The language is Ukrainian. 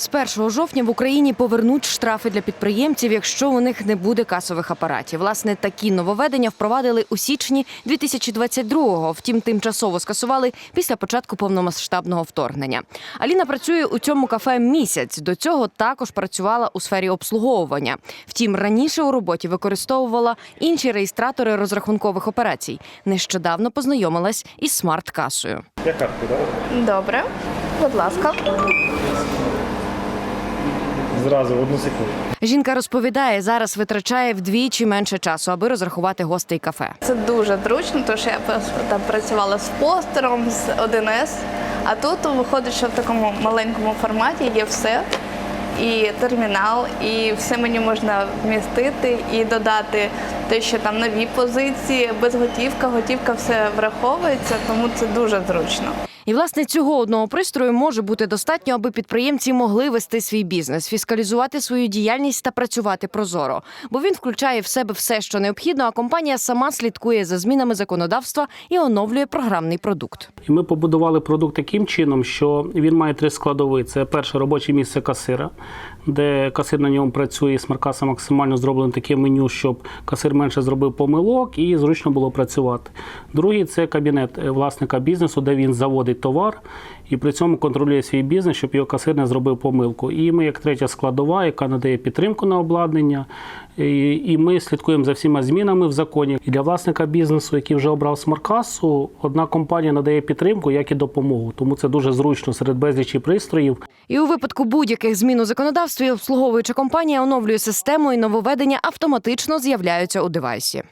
З 1 жовтня в Україні повернуть штрафи для підприємців, якщо у них не буде касових апаратів. Власне, такі нововведення впровадили у січні 2022-го, Втім, тимчасово скасували після початку повномасштабного вторгнення. Аліна працює у цьому кафе місяць. До цього також працювала у сфері обслуговування. Втім, раніше у роботі використовувала інші реєстратори розрахункових операцій. Нещодавно познайомилась із смарт-касою. Я картку, так? Добре, будь ласка. Зразу, в одну секунду. Жінка розповідає, зараз витрачає вдвічі менше часу, аби розрахувати гостей кафе. Це дуже зручно, тому що я там працювала з постером, з 1С, а тут виходить, що в такому маленькому форматі є все. І термінал, і все мені можна вмістити і додати те, що там нові позиції, безготівка, готівка все враховується, тому це дуже зручно. І власне цього одного пристрою може бути достатньо, аби підприємці могли вести свій бізнес, фіскалізувати свою діяльність та працювати прозоро. Бо він включає в себе все, що необхідно. А компанія сама слідкує за змінами законодавства і оновлює програмний продукт. І ми побудували продукт таким чином, що він має три складові: це перше робоче місце касира, де касир на ньому працює з маркаса максимально зроблено таке меню, щоб касир менше зробив помилок і зручно було працювати. Другий це кабінет е, власника бізнесу, де він заводить товар і при цьому контролює свій бізнес, щоб його касир не зробив помилку. І ми, як третя складова, яка надає підтримку на обладнання, і, і ми слідкуємо за всіма змінами в законі. І для власника бізнесу, який вже обрав смаркасу, одна компанія надає підтримку, як і допомогу. Тому це дуже зручно серед безлічі пристроїв. І у випадку будь-яких змін у законодавстві обслуговуюча компанія оновлює систему і нововведення автоматично з'являються у девайсі.